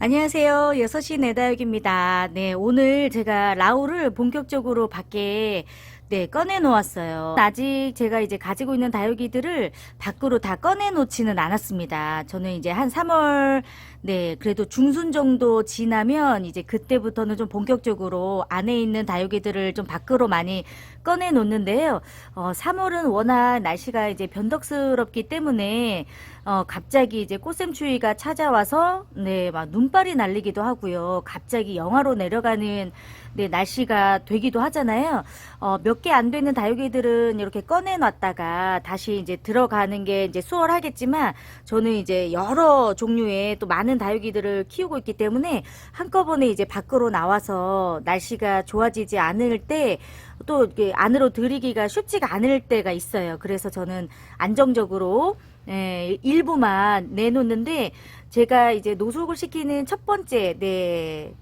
안녕하세요. 6시 내다육입니다. 네, 오늘 제가 라우를 본격적으로 밖에 네, 꺼내 놓았어요. 아직 제가 이제 가지고 있는 다육이들을 밖으로 다 꺼내 놓지는 않았습니다. 저는 이제 한 3월 네, 그래도 중순 정도 지나면 이제 그때부터는 좀 본격적으로 안에 있는 다육이들을 좀 밖으로 많이 꺼내 놓는데요. 어, 3월은 워낙 날씨가 이제 변덕스럽기 때문에 어, 갑자기 이제 꽃샘추위가 찾아와서 네, 막 눈발이 날리기도 하고요. 갑자기 영하로 내려가는 네, 날씨가 되기도 하잖아요. 어, 몇 개 안 되는 다육이들은 이렇게 꺼내 놨다가 다시 이제 들어가는 게 이제 수월하겠지만 저는 이제 여러 종류의 또 많은 다육이들을 키우고 있기 때문에 한꺼번에 이제 밖으로 나와서 날씨가 좋아지지 않을 때또 이게 안으로 들이기가 쉽지가 않을 때가 있어요. 그래서 저는 안정적으로 예, 일부만 내놓는데 제가 이제 노숙을 시키는 첫 번째 네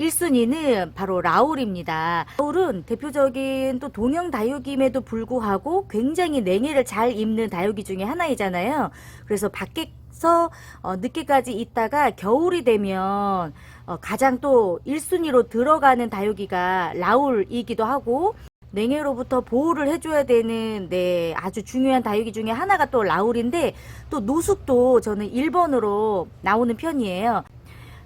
1순위는 바로 라울입니다. 라울은 대표적인 또 동형 다육임에도 불구하고 굉장히 냉해를 잘 입는 다육이 중에 하나이잖아요. 그래서 밖에서 어, 늦게까지 있다가 겨울이 되면 어, 가장 또 1순위로 들어가는 다육이가 라울이기도 하고 냉해로부터 보호를 해줘야 되는 네 아주 중요한 다육이 중에 하나가 또 라울인데 또 노숙도 저는 1번으로 나오는 편이에요.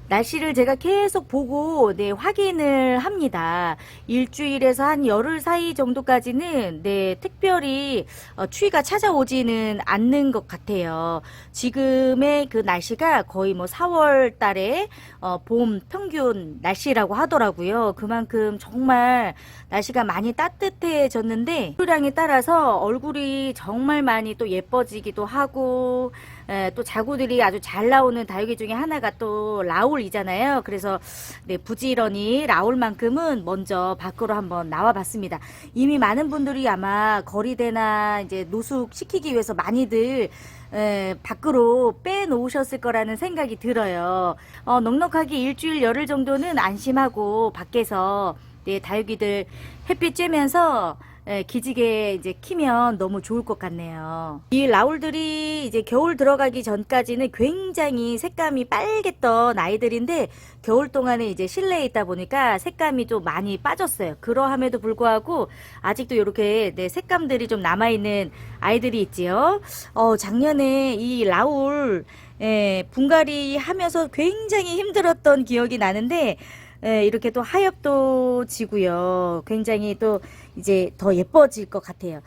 날씨를 제가 계속 보고 네 확인을 합니다. 일주일에서 한 열흘 사이 정도까지는 네 특별히 어, 추위가 찾아오지는 않는 것 같아요. 지금의 그 날씨가 거의 뭐 4월 달에 어, 봄 평균 날씨라고 하더라고요. 그만큼 정말 날씨가 많이 따뜻해졌는데 수량에 따라서 얼굴이 정말 많이 또 예뻐지기도 하고 에, 또 자구들이 아주 잘 나오는 다육이 중에 하나가 또 라울이잖아요. 그래서 네, 부지런히 라울만큼은 먼저 밖으로 한번 나와봤습니다. 이미 많은 분들이 아마 거리대나 이제 노숙 시키기 위해서 많이들 에, 밖으로 빼놓으셨을 거라는 생각이 들어요. 어, 넉넉하게 일주일 열흘 정도는 안심하고 밖에서 네, 다육이들 햇빛 쬐면서 예, 기지개 이제 키면 너무 좋을 것 같네요. 이 라울들이 이제 겨울 들어가기 전까지는 굉장히 색감이 빨갰던 아이들인데 겨울 동안에 이제 실내에 있다 보니까 색감이 좀 많이 빠졌어요. 그러함에도 불구하고 아직도 이렇게 네, 색감들이 좀 남아있는 아이들이 있지요. 어, 작년에 이 라울 예, 분갈이 하면서 굉장히 힘들었던 기억이 나는데 예, 이렇게 또 하엽도 지고요. 굉장히 또 이제 더 예뻐질 것 같아요.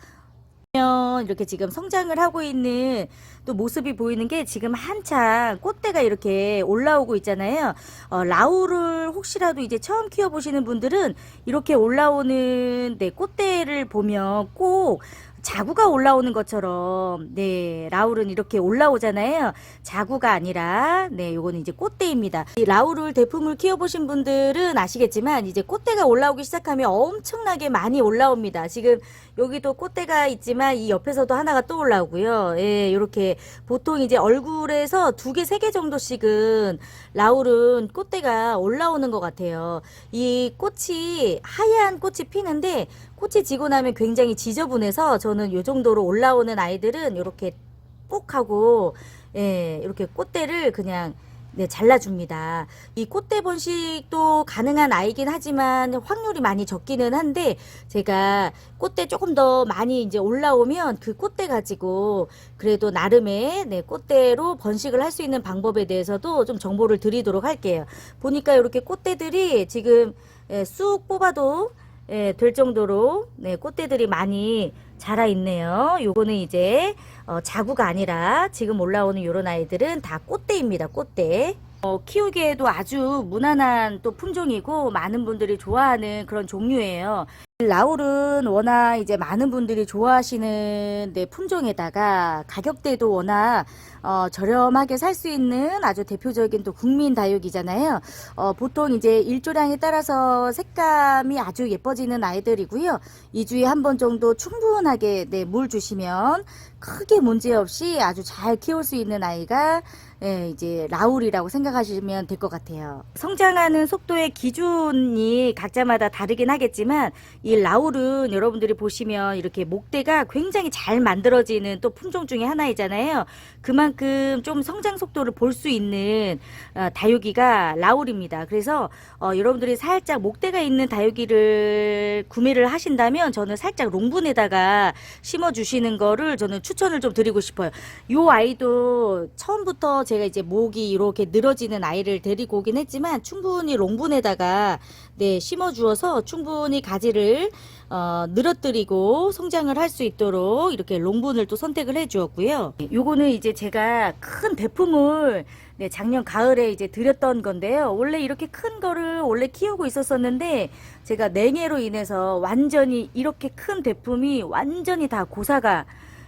이렇게 지금 성장을 하고 있는 또 모습이 보이는 게 지금 한창 꽃대가 이렇게 올라오고 있잖아요. 어, 라울을 혹시라도 이제 처음 키워보시는 분들은 이렇게 올라오는 네, 꽃대를 보면 꼭 자구가 올라오는 것처럼 네 라울은 이렇게 올라오잖아요. 자구가 아니라 네 요거는 이제 꽃대입니다. 이 라울을 대품을 키워보신 분들은 아시겠지만 이제 꽃대가 올라오기 시작하면 엄청나게 많이 올라옵니다. 지금 여기도 꽃대가 있지만 이 옆에서도 하나가 또 올라오고요. 예 요렇게 보통 이제 얼굴에서 두 개 세 개 정도씩은 라울은 꽃대가 올라오는 것 같아요. 이 꽃이 하얀 꽃이 피는데 꽃이 지고 나면 굉장히 지저분해서 저는 요 정도로 올라오는 아이들은 이렇게 뽁 하고 예, 이렇게 꽃대를 그냥 네, 잘라줍니다. 이 꽃대 번식도 가능한 아이긴 하지만 확률이 많이 적기는 한데 제가 꽃대 조금 더 많이 이제 올라오면 그 꽃대 가지고 그래도 나름의 네, 꽃대로 번식을 할 수 있는 방법에 대해서도 좀 정보를 드리도록 할게요. 보니까 이렇게 꽃대들이 지금 예, 쑥 뽑아도 예, 될 정도로 네, 꽃대들이 많이 자라 있네요. 요거는 이제 어, 자구가 아니라 지금 올라오는 요런 아이들은 다 꽃대입니다. 꽃대. 어, 키우기에도 아주 무난한 또 품종이고 많은 분들이 좋아하는 그런 종류예요. 라울은 워낙 이제 많은 분들이 좋아하시는 네, 품종에다가 가격대도 워낙 어, 저렴하게 살 수 있는 아주 대표적인 또 국민 다육이잖아요. 어, 보통 이제 일조량에 따라서 색감이 아주 예뻐지는 아이들이고요. 2주에 한 번 정도 충분하게 네, 물 주시면 크게 문제 없이 아주 잘 키울 수 있는 아이가 예, 이제 라울이라고 생각하시면 될 것 같아요. 성장하는 속도의 기준이 각자마다 다르긴 하겠지만 이 라울은 여러분들이 보시면 이렇게 목대가 굉장히 잘 만들어지는 또 품종 중에 하나이잖아요. 그만큼 좀 성장 속도를 볼 수 있는 어, 다육이가 라울입니다. 그래서 어, 여러분들이 살짝 목대가 있는 다육이를 구매를 하신다면 저는 살짝 롱분에다가 심어 주시는 거를 저는 추천 을 좀 드리고 싶어요. 요 아이도 처음부터 제가 이제 목이 이렇게 늘어지는 아이를 데리고 오긴 했지만 충분히 롱분에다가 네, 심어 주어서 충분히 가지를 어, 늘어뜨리고 성장을 할 수 있도록 이렇게 롱분을 또 선택을 해 주었고요. 요거는 이제 제가 큰 배품을 네, 작년 가을에 이제 드렸던 건데요. 원래 이렇게 큰 거를 원래 키우고 있었었는데 제가 냉해로 인해서 완전히 이렇게 큰 대품이 완전히 다 고사가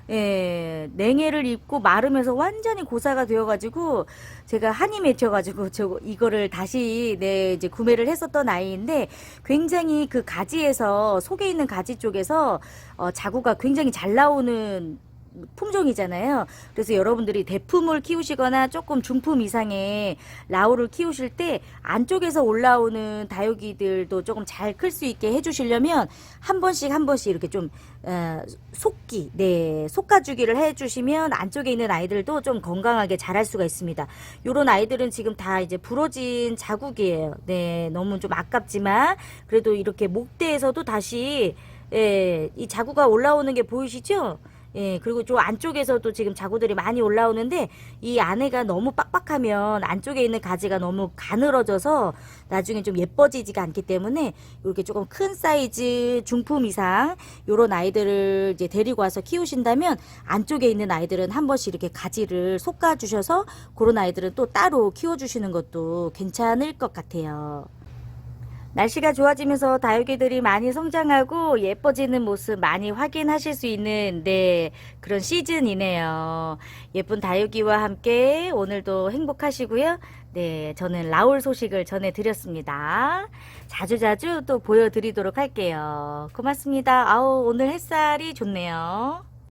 예, 냉해를 입고 마르면서 완전히 고사가 되어가지고 제가 한이 맺혀가지고 저 이거를 다시 네 이제 구매를 했었던 아이인데 굉장히 그 가지에서 속에 있는 가지 쪽에서 어, 자구가 굉장히 잘 나오는 품종이잖아요. 그래서 여러분들이 대품을 키우시거나 조금 중품 이상의 라우를 키우실 때 안쪽에서 올라오는 다육이들도 조금 잘 클 수 있게 해주시려면 한 번씩 한 번씩 이렇게 좀 어, 속기, 네, 속가주기를 해주시면 안쪽에 있는 아이들도 좀 건강하게 자랄 수가 있습니다. 요런 아이들은 지금 다 이제 부러진 자국이에요. 네, 너무 좀 아깝지만 그래도 이렇게 목대에서도 다시 예, 이 자구가 올라오는 게 보이시죠? 예, 그리고 저 안쪽에서도 지금 자구들이 많이 올라오는데 이 안에가 너무 빡빡하면 안쪽에 있는 가지가 너무 가늘어져서 나중에 좀 예뻐지지가 않기 때문에 이렇게 조금 큰 사이즈 중품 이상 요런 아이들을 이제 데리고 와서 키우신다면 안쪽에 있는 아이들은 한 번씩 이렇게 가지를 솎아 주셔서 그런 아이들은 또 따로 키워 주시는 것도 괜찮을 것 같아요. 날씨가 좋아지면서 다육이들이 많이 성장하고 예뻐지는 모습 많이 확인하실 수 있는 네 그런 시즌이네요. 예쁜 다육이와 함께 오늘도 행복하시고요. 네, 저는 라울 소식을 전해드렸습니다. 자주자주 또 보여드리도록 할게요. 고맙습니다. 아우, 오늘 햇살이 좋네요.